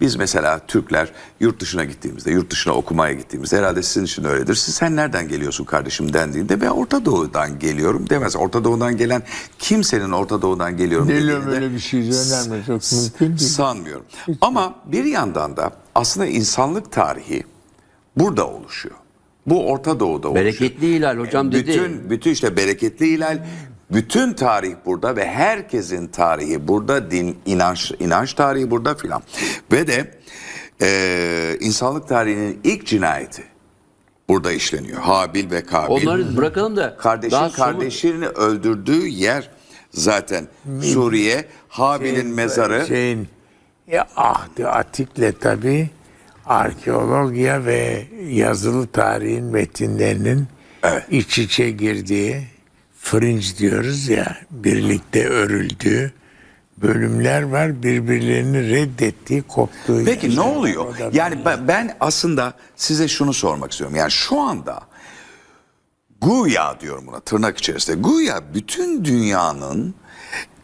Biz mesela Türkler yurt dışına gittiğimizde, yurt dışına okumaya gittiğimizde herhalde sizin için öyledir. Siz sen nereden geliyorsun kardeşim dendiğinde ben Orta Doğu'dan geliyorum demez. Orta Doğu'dan gelen kimsenin Orta Doğu'dan geliyorum dediğinde öyle bir şey önemli. Çok mümkün değil. sanmıyorum. Ama bir yandan da aslında insanlık tarihi burada oluşuyor. Bu Orta Doğu'da oluşuyor. Bereketli hilal hocam dedi. Bütün, bütün işte bereketli hilal, bütün tarih burada ve herkesin tarihi burada, din, inanç, inanç tarihi burada filan. Ve de eee, insanlık tarihinin ilk cinayeti burada işleniyor. Habil ve Kabil. Onları bırakalım da Kardeşin daha kardeşini öldürdüğü yer zaten Suriye. Habil'in mezarı. Şeyin ya Ahdi Atik'le tabi arkeologya ve yazılı tarihin metinlerinin Evet. iç içe girdiği fringe diyoruz ya birlikte örüldüğü bölümler var birbirlerini reddettiği koptuğu Peki yerler ne oluyor? Yani ben, ben aslında size şunu sormak istiyorum. Yani şu anda Guya diyorum buna tırnak içerisinde. Guya bütün dünyanın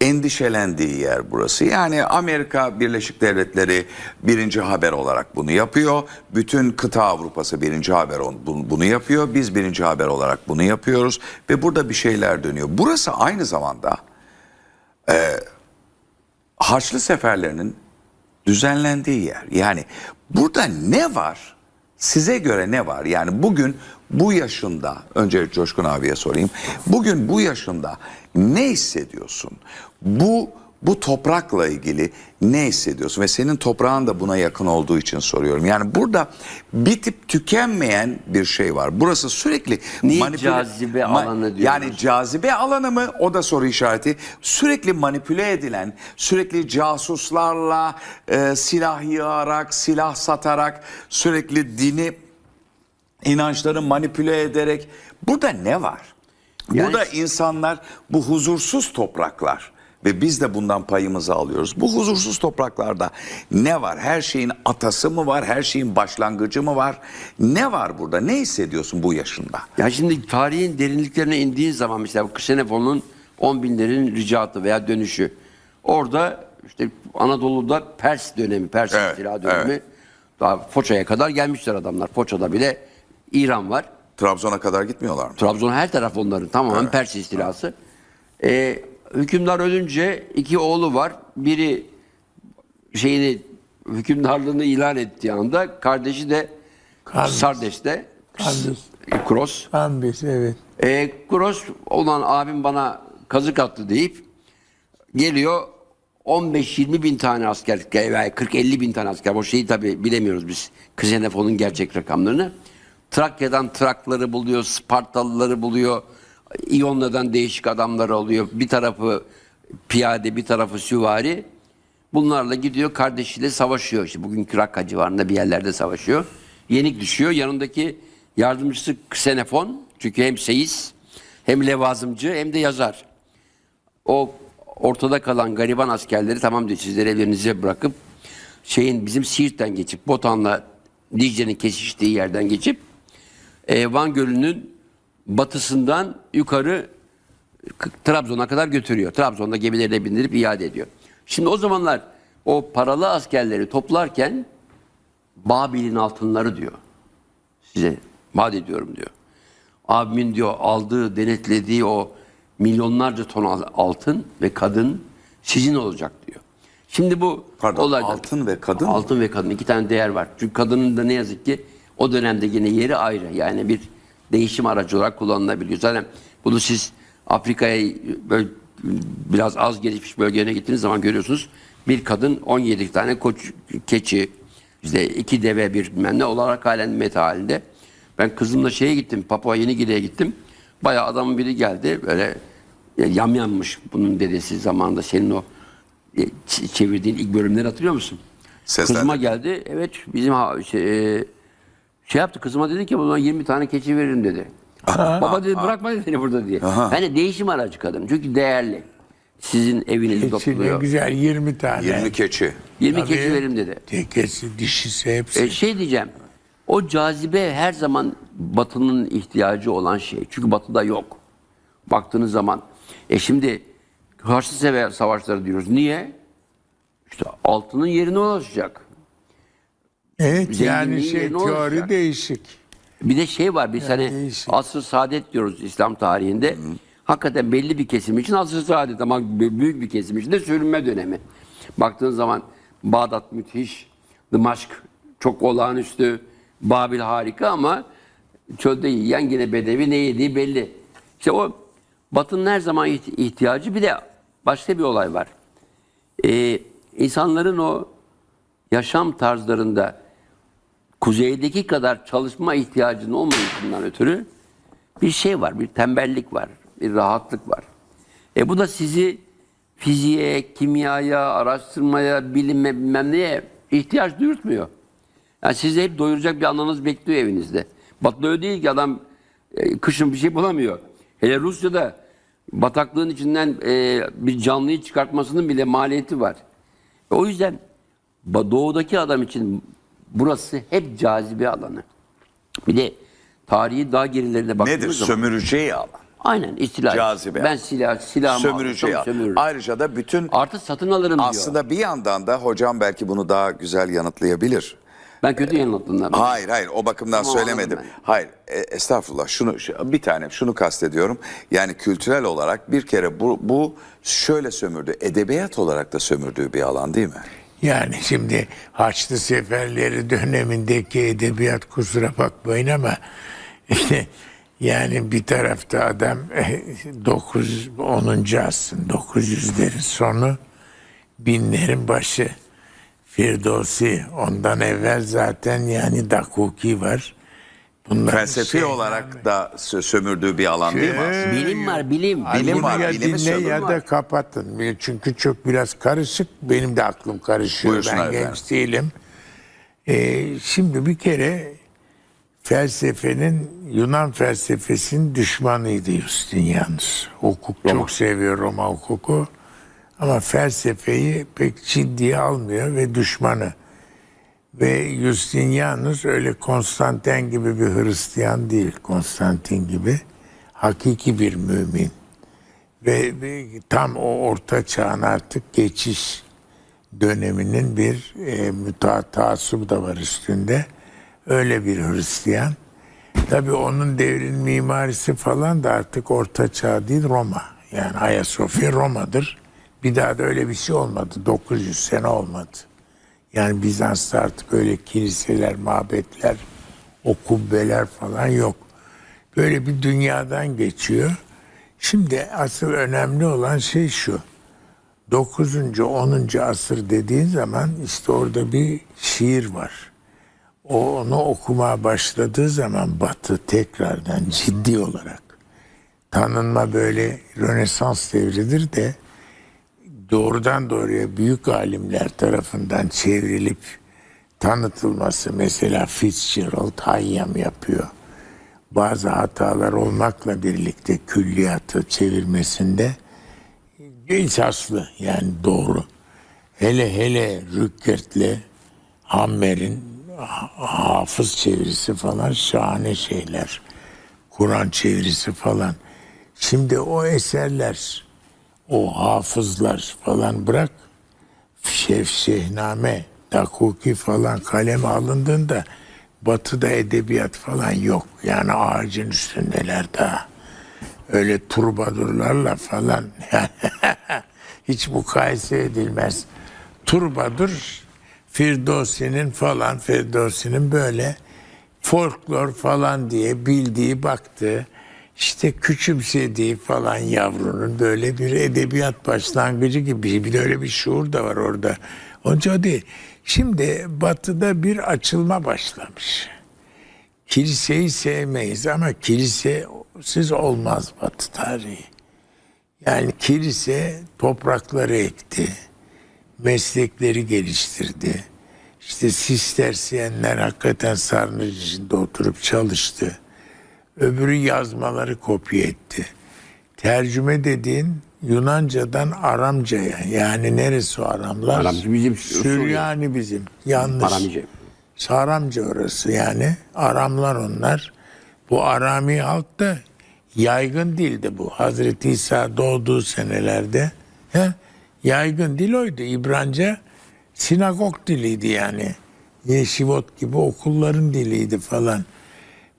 endişelendiği yer burası. Yani Amerika Birleşik Devletleri birinci haber olarak bunu yapıyor. Bütün kıta Avrupası birinci haber bunu yapıyor. Biz birinci haber olarak bunu yapıyoruz. Ve burada bir şeyler dönüyor. Burası aynı zamanda Haçlı seferlerinin düzenlendiği yer. Yani burada ne var? Size göre ne var? Yani bugün bu yaşında, önce Coşkun abiye sorayım. Bugün bu yaşında ne hissediyorsun? Bu bu toprakla ilgili ne hissediyorsun? Ve senin toprağın da buna yakın olduğu için soruyorum. Yani burada bitip tükenmeyen bir şey var. Burası sürekli Niye cazibe alanı diyoruz? Yani cazibe alanı mı? O da soru işareti. Sürekli manipüle edilen, sürekli casuslarla e, silah yığarak, silah satarak, sürekli dini inançları manipüle ederek. Burada ne var? Yani- Burada insanlar bu huzursuz topraklar ve biz de bundan payımızı alıyoruz. Bu huzursuz topraklarda ne var? Her şeyin atası mı var? Her şeyin başlangıcı mı var? Ne var burada? Ne hissediyorsun bu yaşında? Ya şimdi tarihin derinliklerine indiğin zaman mesela bu Ksenefon'un 10 binlerin ricatı veya dönüşü. Orada işte Anadolu'da Pers dönemi, Pers Evet, istila dönemi. evet. Daha Foça'ya kadar gelmişler adamlar. Foça'da bile İran var. Trabzon'a kadar gitmiyorlar mı? Trabzon her taraf onların tamamen Pers istilası. Ee, hükümdar ölünce iki oğlu var. Biri şeyini hükümdarlığını ilan ettiği anda kardeşi de Kardeş. Sardes'te Kardeş. Kroos. Ambis evet. E, Kroos olan abim bana kazık attı deyip geliyor 15-20 bin tane asker veya 40-50 bin tane asker. O şeyi tabi bilemiyoruz biz. Ksenefon'un gerçek rakamlarını. Trakya'dan Trakları buluyor, Spartalıları buluyor. İonya'dan değişik adamlar oluyor. Bir tarafı piyade, bir tarafı süvari. Bunlarla gidiyor kardeşiyle savaşıyor. İşte bugünkü Rakka civarında bir yerlerde savaşıyor. Yenik düşüyor. Yanındaki yardımcısı Ksenefon. Çünkü hem seyis hem levazımcı hem de yazar. O ortada kalan gariban askerleri tamam diyor sizleri evlerinize bırakıp şeyin bizim Siirt'ten geçip Botan'la Dicle'nin kesiştiği yerden geçip e, Van Gölü'nün batısından yukarı Trabzon'a kadar götürüyor. Trabzon'da gemilerine bindirip iade ediyor. Şimdi o zamanlar o paralı askerleri toplarken Babil'in altınları diyor. Size vaat ediyorum diyor. Abimin diyor aldığı, denetlediği o milyonlarca ton al- altın ve kadın sizin olacak diyor. Şimdi bu Pardon, olayda- altın ve kadın? Altın ve kadın iki tane değer var. Çünkü kadının da ne yazık ki o dönemde yine yeri ayrı. Yani bir değişim aracı olarak kullanılabiliyor. Zaten bunu siz Afrika'ya böyle biraz az gelişmiş bölgelerine gittiğiniz zaman görüyorsunuz. Bir kadın 17 tane koç, keçi, işte iki deve bir bilmem ne olarak halen meta halinde. Ben kızımla şeye gittim, Papua Yeni Gine'ye gittim. Bayağı adamın biri geldi böyle ya, yamyanmış bunun dedesi zamanında senin o e, çevirdiğin ilk bölümleri hatırlıyor musun? Seslendir. Kızıma geldi. Evet bizim şey, e, şey yaptı kızıma dedi ki buna 20 tane keçi veririm dedi. Baba dedi bırakma dedi beni burada diye. Yani değişim aracı kadın. Çünkü değerli. Sizin evinizi Keçi ne topluyor. güzel 20 tane. 20 keçi. 20 Tabii. keçi veririm dedi. Tekesi, dişisi hepsi. E, şey diyeceğim. O cazibe her zaman batının ihtiyacı olan şey. Çünkü batıda yok. Baktığınız zaman. E şimdi Haçlı Sever savaşları diyoruz. Niye? İşte altının yerine ulaşacak. Evet yani şey teori olacak. değişik. Bir de şey var biz hani değişik. asr saadet diyoruz İslam tarihinde. Hakikaten belli bir kesim için asr saadet ama büyük bir kesim için de sürünme dönemi. Baktığın zaman Bağdat müthiş, Dımaşk çok olağanüstü, Babil harika ama çölde yiyen yine bedevi ne yediği belli. İşte o Batı'nın her zaman iht- ihtiyacı bir de başka bir olay var. Ee, insanların o yaşam tarzlarında kuzeydeki kadar çalışma ihtiyacının olmayışından ötürü bir şey var, bir tembellik var, bir rahatlık var. E bu da sizi fiziğe, kimyaya, araştırmaya, bilime, bilmem neye ihtiyaç duyurtmuyor. Yani sizi hep doyuracak bir ananız bekliyor evinizde. Öyle değil ki adam e, kışın bir şey bulamıyor. Hele Rusya'da bataklığın içinden e, bir canlıyı çıkartmasının bile maliyeti var. E, o yüzden doğudaki adam için burası hep cazibe alanı. Bir de tarihi daha gerilerine baktığımız Nedir? zaman. Sömüreceği alan. Aynen istila. Cazibe. Ben silah, silahımı Sömüreceği alan. sömürürüm. Ayrıca da bütün Artı satın alırım diyor. aslında bir yandan da hocam belki bunu daha güzel yanıtlayabilir. Ben kötü yanılttım. Hayır hayır o bakımdan Tamam, söylemedim. Hayır e, estağfurullah şunu şu- bir tane şunu kastediyorum. Yani kültürel olarak bir kere bu, bu şöyle sömürdü. Edebiyat olarak da sömürdüğü bir alan değil mi? Yani şimdi Haçlı Seferleri dönemindeki edebiyat kusura bakmayın ama işte yani bir tarafta adam 9 10. asrın 900'lerin sonu binlerin başı Firdevsi ondan evvel zaten yani Dakuki var. Bunlar Felsefi şey- olarak da sö- sömürdüğü bir alan değil mi aslında? Bilim var bilim. Bilim var, ya bilimi dinle ya var. da kapatın. Çünkü çok biraz karışık. Benim de aklım karışıyor. Buyursunlar ben efendim. genç değilim. Ee, şimdi bir kere felsefenin Yunan felsefesinin düşmanıydı Justinianus. Hukuk çok seviyor Roma hukuku. Ama felsefeyi pek ciddiye almıyor ve düşmanı. Ve Justinianus öyle Konstantin gibi bir Hristiyan değil. Konstantin gibi. Hakiki bir mümin. Ve, ve tam o orta çağın artık geçiş döneminin bir e, mütaatası da var üstünde. Öyle bir Hristiyan. Tabii onun devrin mimarisi falan da artık orta çağ değil Roma. Yani Ayasofya Roma'dır. Bir daha da öyle bir şey olmadı. 900 sene olmadı. Yani Bizans'ta artık öyle kiliseler, mabetler, o kubbeler falan yok. Böyle bir dünyadan geçiyor. Şimdi asıl önemli olan şey şu. 9. 10. asır dediğin zaman işte orada bir şiir var. O onu okumaya başladığı zaman Batı tekrardan ciddi olarak tanınma böyle Rönesans devridir de doğrudan doğruya büyük alimler tarafından çevrilip tanıtılması mesela Fitzgerald Hayyam yapıyor. Bazı hatalar olmakla birlikte külliyatı çevirmesinde esaslı yani doğru. Hele hele Rückert'le Hammer'in ha- hafız çevirisi falan şahane şeyler. Kur'an çevirisi falan. Şimdi o eserler, o hafızlar falan bırak. Şef Şehname, Dakuki falan kaleme alındığında batıda edebiyat falan yok. Yani ağacın üstündeler daha. Öyle turbadurlarla falan hiç mukayese edilmez. Turbadur Firdevsi'nin falan Firdevsi'nin böyle folklor falan diye bildiği baktığı işte küçümsediği falan yavrunun böyle bir edebiyat başlangıcı gibi bir öyle bir şuur da var orada. Onca o değil. Şimdi batıda bir açılma başlamış. Kiliseyi sevmeyiz ama kilisesiz olmaz Batı tarihi. Yani kilise toprakları ekti, meslekleri geliştirdi. İşte sistersiyenler hakikaten sarnıç içinde oturup çalıştı. Öbürü yazmaları kopya etti. Tercüme dediğin Yunanca'dan Aramca'ya yani neresi o Aramlar? Aramcı bizim Suriye. Süryani bizim. Yanlış. Aramcı. Saramca orası yani. Aramlar onlar. Bu Arami halk da yaygın dildi bu. Hazreti İsa doğduğu senelerde he, yaygın dil oydu. İbranca sinagog diliydi yani. Yeşivot gibi okulların diliydi falan.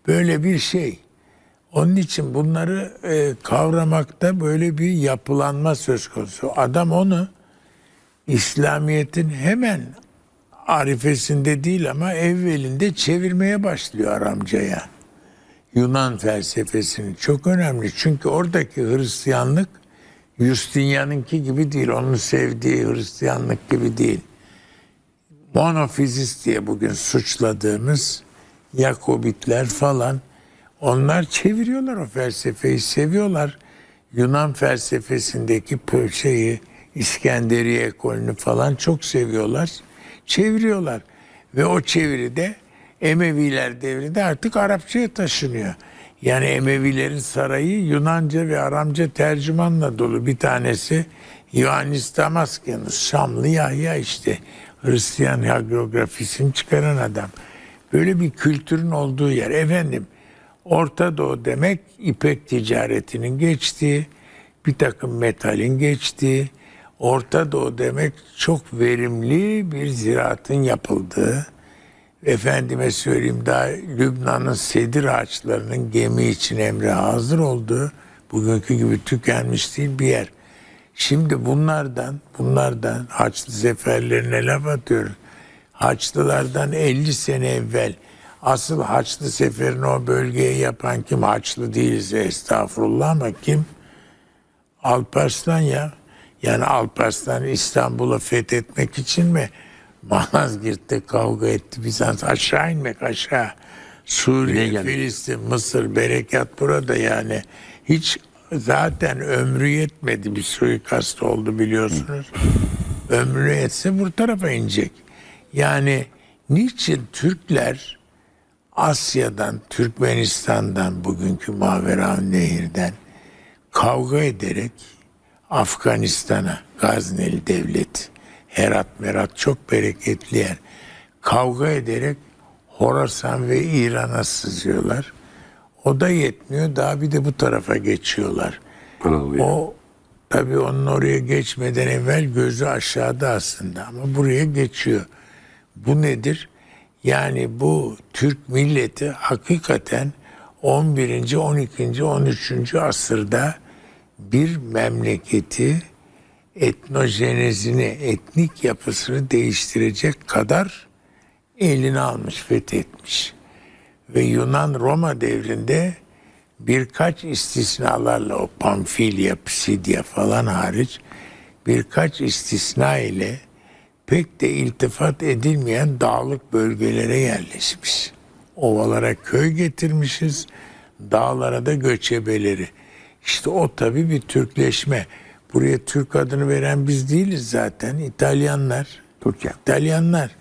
Böyle bir şey. Onun için bunları e, kavramakta böyle bir yapılanma söz konusu. Adam onu İslamiyet'in hemen arifesinde değil ama evvelinde çevirmeye başlıyor Aramcaya. Yunan felsefesini çok önemli. Çünkü oradaki Hristiyanlık Justinian'ınki gibi değil. Onun sevdiği Hristiyanlık gibi değil. Monofizist diye bugün suçladığımız Yakobitler falan onlar çeviriyorlar o felsefeyi seviyorlar. Yunan felsefesindeki şeyi İskenderiye ekolünü falan çok seviyorlar. Çeviriyorlar. Ve o çeviride Emeviler devrinde artık Arapçaya taşınıyor. Yani Emevilerin sarayı Yunanca ve Aramca tercümanla dolu. Bir tanesi Ioannis Damaskianus, Şamlı Yahya işte. Hristiyan hagiografisini çıkaran adam. Böyle bir kültürün olduğu yer. Efendim Orta Doğu demek ipek ticaretinin geçtiği, bir takım metalin geçtiği, Orta Doğu demek çok verimli bir ziraatın yapıldığı, efendime söyleyeyim daha Lübnan'ın sedir ağaçlarının gemi için emre hazır olduğu, bugünkü gibi tükenmiş değil bir yer. Şimdi bunlardan, bunlardan Haçlı seferlerine laf atıyoruz. Haçlılardan 50 sene evvel asıl Haçlı seferini o bölgeye yapan kim? Haçlı değilse estağfurullah ama kim? Alparslan ya. Yani Alparslan İstanbul'u fethetmek için mi? Malazgirt'te kavga etti Bizans. Aşağı inmek aşağı. Suriye? Filistin, Mısır, berekat burada yani. Hiç zaten ömrü yetmedi bir suikast oldu biliyorsunuz. ömrü yetse bu tarafa inecek. Yani niçin Türkler Asya'dan, Türkmenistan'dan, bugünkü Maveraun Nehir'den kavga ederek Afganistan'a, Gazneli Devlet, Herat Merat çok bereketli yer. Kavga ederek Horasan ve İran'a sızıyorlar. O da yetmiyor. Daha bir de bu tarafa geçiyorlar. Anadolu'ya. O tabii onun oraya geçmeden evvel gözü aşağıda aslında ama buraya geçiyor. Bu nedir? Yani bu Türk milleti hakikaten 11. 12. 13. asırda bir memleketi etnojenezini, etnik yapısını değiştirecek kadar eline almış, fethetmiş. Ve Yunan Roma devrinde birkaç istisnalarla o Pamfilya, Pisidia falan hariç birkaç istisna ile pek de iltifat edilmeyen dağlık bölgelere yerleşmiş. Ovalara köy getirmişiz, dağlara da göçebeleri. İşte o tabii bir Türkleşme. Buraya Türk adını veren biz değiliz zaten. İtalyanlar. Türkiye. İtalyanlar.